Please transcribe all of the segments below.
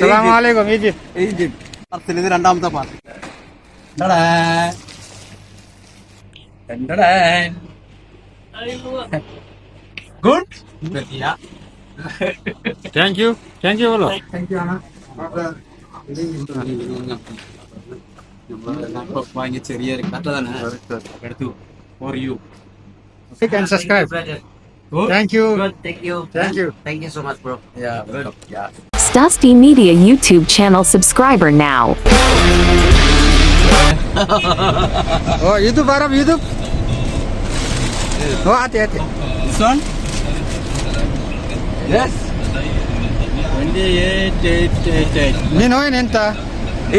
സലാമലൈക്കും Egypt Egypt parcel ഇത് രണ്ടാമത്തെ parcel good thank you thank you ബോലോ വാങ്ങിയ ചെറിയൊരു കഥ തന്നെ എടുത്തു for you Like and subscribe. Thank you. Good, thank you. Thank you. Thank you so much, bro. Yeah, good. Yeah. Dusty Media YouTube channel subscriber now. oh, YouTube, Arab, YouTube. Oh, ate, ate. This one? Yes. 28888. ನೀನು ಏನಂತ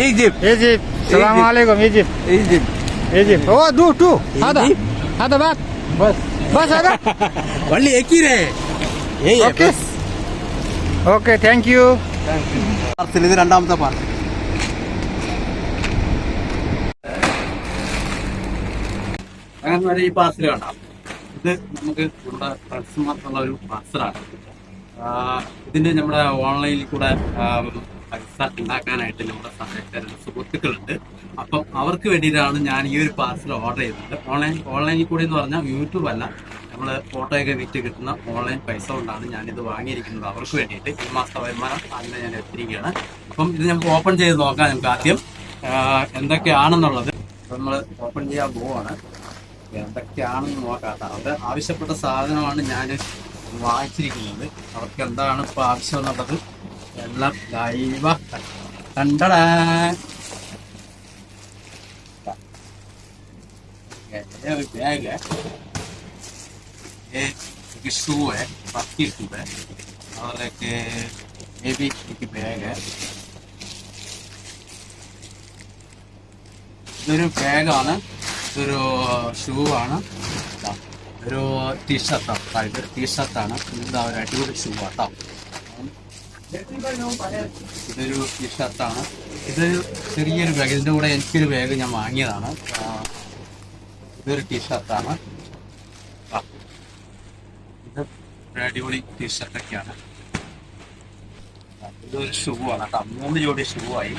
Egypt Egypt ಸಲಾಮ್ ಅಲೈಕುಮ್ Egypt Egypt Egypt ಓ ಡು ಟು ಹದ ಹದ ಬಾತ್ ಬಸ್ ಬಸ್ ಹದ ಒಳ್ಳೆ ಎಕ್ಕಿರೆ okay okay thank you parcel ഇത് രണ്ടാമത്തെ പാർസൽ അങ്ങനെ ഈ പാർസൽ കാണാം ഇത് നമുക്ക് നമ്മുടെ ഫ്രണ്ട്സുമാർക്കുള്ള ഒരു പാർസലാണ് ഇതിന്റെ നമ്മുടെ ഓൺലൈനിൽ കൂടെ പൈസ ഉണ്ടാക്കാനായിട്ട് നമ്മുടെ സഹായക്കാരുണ്ട് സുഹൃത്തുക്കളുണ്ട്. അപ്പം അവർക്ക് വേണ്ടിയിട്ടാണ് ഞാൻ ഈ ഒരു പാർസൽ ഓർഡർ ചെയ്തത്. ഓൺലൈൻ ഓൺലൈനിൽ കൂടെ എന്ന് പറഞ്ഞാൽ യൂട്യൂബ് അല്ല നമ്മൾ ഫോട്ടോയൊക്കെ വിറ്റ് കിട്ടുന്ന ഓൺലൈൻ പൈസ കൊണ്ടാണ് ഞാനിത് വാങ്ങിയിരിക്കുന്നത്. അവർക്ക് വേണ്ടിയിട്ട് ഈ മാസത്തെ വരുമാനം അങ്ങനെ ഞാൻ എത്തിയിരിക്കുകയാണ് അപ്പം ഇത് നമുക്ക് ഓപ്പൺ ചെയ്ത് നോക്കാം നമുക്ക് ആദ്യം. എന്തൊക്കെയാണെന്നുള്ളത് നമ്മൾ ഓപ്പൺ ചെയ്യാൻ പോവാണ്. എന്തൊക്കെയാണെന്ന് നോക്കാം. അത് ആവശ്യപ്പെട്ട സാധനമാണ് ഞാൻ വാങ്ങിച്ചിരിക്കുന്നത്. അവർക്ക് എന്താണ് ഇപ്പോൾ ആവശ്യം എന്നുള്ളത് എല്ലാം ലൈവ കണ്ടടാ. ബാഗ് एक शू है बाकी शू है और एक ये भी एक बैग है ഇതൊരു ബാഗാണ് ഇതൊരു ഷൂ ആണ് ദാ, ഒരു ടീഷർട്ടാണ് ഇതൊരു ടീഷർട്ടാണ് ഇതാ ഒരു അടിപൊളി ഷൂ ആട്ടോ ഇതൊരു ടീഷർട്ടാണ് ഇതൊരു ചെറിയൊരു ബാഗ് ഇതിൻ്റെ കൂടെ എനിക്കൊരു ബാഗ് ഞാൻ വാങ്ങിയതാണ് ആ, ഇതൊരു ടീഷർട്ടാണ് ഒരു അടിപൊളി ടീഷർട്ടൊക്കെയാണ്. ഇതൊരു ഷൂ ആണ് കേട്ടോ മൂന്ന് ജോഡി ഷൂ ആയി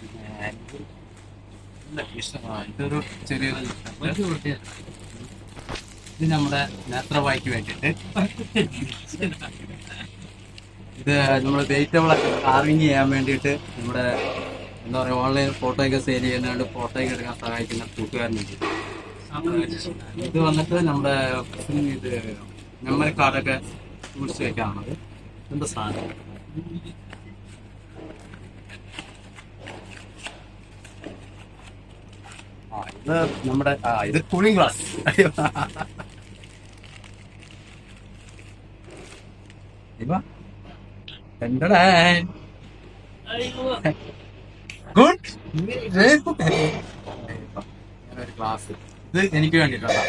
പിന്നെ ഇല്ല, ടീഷർട്ട്. ആ, ഇതൊരു ചെറിയൊരു. ഇത് നമ്മുടെ നേത്രവായിക്ക് വേണ്ടിയിട്ട്. ഇത് നമ്മൾ വെജിറ്റബിളൊക്കെ കാർവിങ് ചെയ്യാൻ വേണ്ടിയിട്ട് നമ്മുടെ എന്താ പറയുക ഓൺലൈൻ ഫോട്ടോയൊക്കെ സെയിൽ ചെയ്യുന്നതുകൊണ്ട് ഫോട്ടോ ഒക്കെ എടുക്കാൻ സഹായിക്കുന്ന കൂട്ടുകാരനുണ്ട്. ഇത് വന്നിട്ട് നമ്മുടെ ഇത് മെമ്മറി കാർഡൊക്കെ സൂക്ഷിച്ച് വെക്കാറുള്ളത് എന്താ സാധനം? ആ ഇത് നമ്മുടെ ആ ഇത് കൂളിംഗ് ഗ്ലാസ് ഗുഡ് ഒരു ഗ്ലാസ് ഇത് എനിക്ക് വേണ്ടിയിട്ടാണ്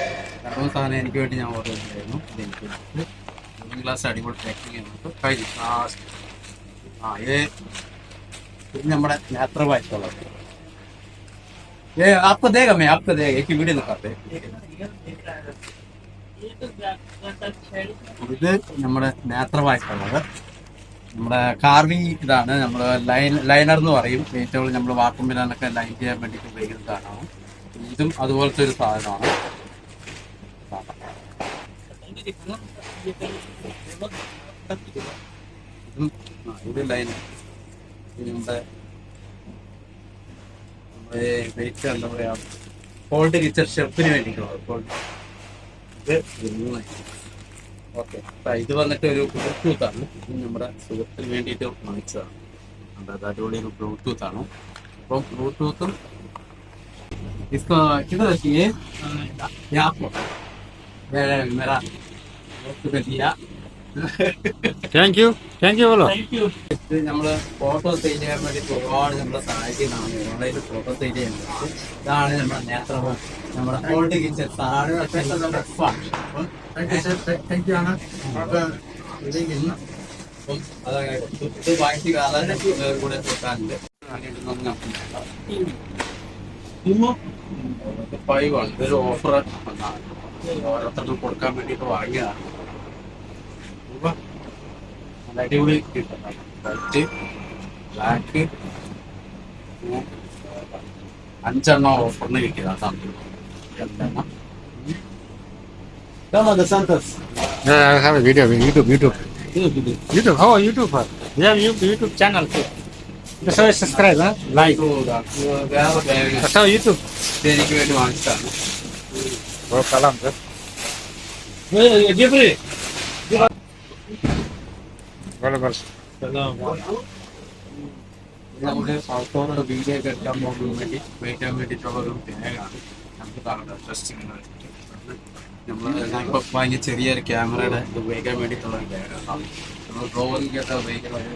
അപ്പോൾ സാധനം എനിക്ക് വേണ്ടി ഞാൻ ഓർഡർ ചെയ്തിരുന്നു. ഇത് എനിക്ക് വേണ്ടിയിട്ട്. മൂന്ന് ഗ്ലാസ് അടിപൊളി പാക്കിങ് നമുക്ക് കഴിഞ്ഞു ലാസ്റ്റ് ആ ഏ ഇത് നമ്മുടെ യാത്ര വായിച്ചുള്ളത് ഏ അപ്പ ദേഗമേ അപ്പ ദേഗ എനിക്ക് വീട് നിൽക്കാത്ത ഇത് നമ്മുടെ നേത്ര വായിച്ചുള്ളത് നമ്മുടെ കാർവിംഗ് ഇതാണ്. നമ്മൾ ലൈൻ ലൈനർ എന്ന് പറയും. ഏറ്റവും നമ്മൾ വാട്ടർ മില്ലാനൊക്കെ ലൈൻ ചെയ്യാൻ വേണ്ടിയിട്ട് ഉപയോഗിക്കുന്നതാണ് ഇതും അതുപോലത്തെ ഒരു സാധനമാണ്. ഇതും വെയിറ്റ് ഫോൾഡ് കിച്ചൺ ഷെഫിന് ഫോൾഡ് ഇത് ഇത് വന്നിട്ട് ഒരു ബ്ലൂടൂത്ത് ആണ്. ഇത് നമ്മുടെ സുഹൃത്തിന് വേണ്ടിയിട്ട് വാങ്ങിച്ചതാണ്. അതായത് ഒരു ബ്ലൂടൂത്ത് ആണ്. അപ്പം ബ്ലൂടൂത്തും इसको किधर रखी है यहाँ पर मेरा मेरा दोस्त ने दिया Thank you. Thank you bolo. ഇത് നമ്മള് ഫോട്ടോ സെയിൽ ചെയ്യാൻ വേണ്ടിയിട്ട് ഒരുപാട് നമ്മളെ സഹായിക്കുന്നതാണ് ഓൺലൈനിൽ ഫോട്ടോ സെയിൽ ചെയ്യാൻ വേണ്ടിയിട്ട് ഇതാണ് നമ്മുടെ നേത്രം നമ്മുടെ ഫോൾഡ് കിച്ചൺ സാധനങ്ങളൊക്കെ നമ്മുടെ ഫാണ്. അപ്പം Thank you Anna. അപ്പം അതായത് ഇത് വാങ്ങിച്ച് കാലാൻ കൂടെ വെക്കാനുണ്ട് ഇത് ഫൈവ് ആണ് ഇതൊരു ഓഫർ ഓരോരുത്തർക്കും കൊടുക്കാൻ വേണ്ടിയിട്ട് വാങ്ങിയതാണ് നല്ല അടിപൊളി കിട്ടും വൈറ്റ് ബ്ലാക്ക് അഞ്ചെണ്ണം ഓഫറിന് കിട്ടിയതാ സംഭവം രണ്ടെണ്ണം Come on, the Santos. Yeah, I have a video. YouTube, YouTube, ഇത്. YouTube. Oh, YouTube. We have YouTube, YouTube channel too. That's why subscribe, huh? Like. ഇത് ഇതാ. ഇത് വേറെ ബാഗ് That's how YouTube. ഇത് എനിക്ക് വേണ്ടി വാങ്ങിച്ചതാണ് Oh, salam, sir. Boleh, boleh. ഇത് നമുക്ക് പുറത്തോടെ വീഡിയോ ഒക്കെ എടുക്കാൻ പോകുന്നതിന് വേണ്ടി ഉപയോഗിക്കാൻ വേണ്ടിയിട്ടുള്ള ഒരു ബാഗാണ് നമുക്ക് കാണുന്നത് ട്രസ്റ്റിംഗ് നമ്മൾ ഇപ്പൊ വാങ്ങിയ ചെറിയൊരു ക്യാമറയുടെ ഇത് ഉപയോഗിക്കാൻ വേണ്ടിയിട്ടുള്ള ഒരു ബാഗാണ് നമ്മൾ ഡ്രോയിങ് ഒക്കെ ഉപയോഗിക്കുന്ന ഒരു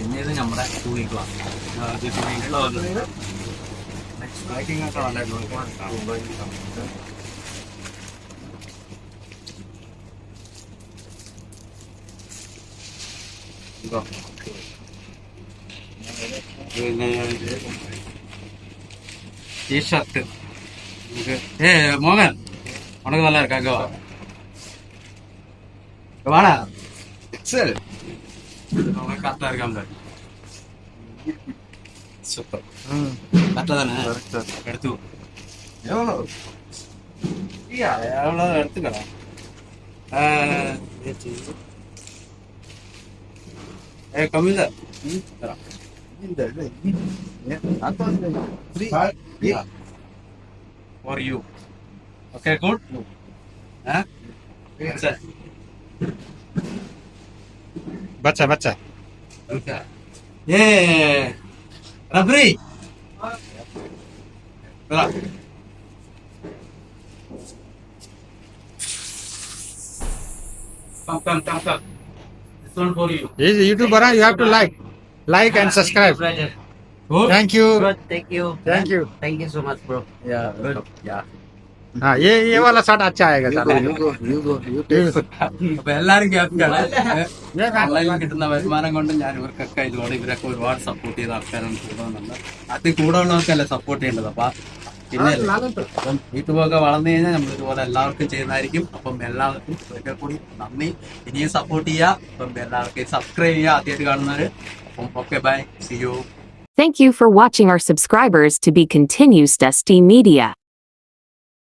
പിന്നെ ഇത് നമ്മുടെ ടൂണികളാണ് ബാക്കിംഗ് ഒക്കെ നല്ലതായിരുന്നു ഇതോ പിന്നെ ടീഷർട്ട് നമുക്ക് ഏ മോഹൻ உனக்கு நல்லா இருக்கா அங்க வா இங்க வாடா சரி உனக்கு கரெக்டா இருக்காம சூப்பர். கரெக்டா தானே? எடுத்து எவ்வளோ? எவ்வளோ எடுத்துக்கலாம் ஏ கம்மி தான் for you. Okay, good? Huh? Sir. Baca, baca. Yeah. Rabri. Tara. Come, come, come, come. This one for you. He is a YouTuber, you have to like. Like and subscribe. Thank you. Good, thank you. Thank you. Thank you so much, bro. Yeah, good. Yeah. हाँ ये ये वाला shirt अच्छा आएगा साला you go, you go. അപ്പൊ എല്ലാരും ക്യാപ്റ്റാണ് ये ഓൺലൈനിൽ കിട്ടുന്ന വരുമാനം കൊണ്ട് ഞാൻ ഇവർക്കൊക്കെ ഇതിലൂടെ ഇവരൊക്കെ ഒരുപാട് സപ്പോർട്ട് ചെയ്ത ആൾക്കാരാണ് കൂടെ വന്നത് അത് കൂടെ ഉള്ളവർക്കല്ലേ സപ്പോർട്ട് ചെയ്യേണ്ടത് അപ്പൊ പിന്നെ അപ്പം യൂട്യൂബൊക്കെ വളർന്നു കഴിഞ്ഞാൽ നമ്മൾ ഇതുപോലെ എല്ലാവർക്കും ചെയ്യുന്നതായിരിക്കും അപ്പം എല്ലാവർക്കും ഒരിക്കൽ കൂടി നന്ദി ഇനിയും സപ്പോർട്ട് ചെയ്യുക അപ്പം എല്ലാവർക്കും സബ്സ്ക്രൈബ് ചെയ്യുക ആദ്യമായിട്ട് കാണുന്നവര് അപ്പം okay bye see you Thank you for watching our subscribers to be continues Dusty Media.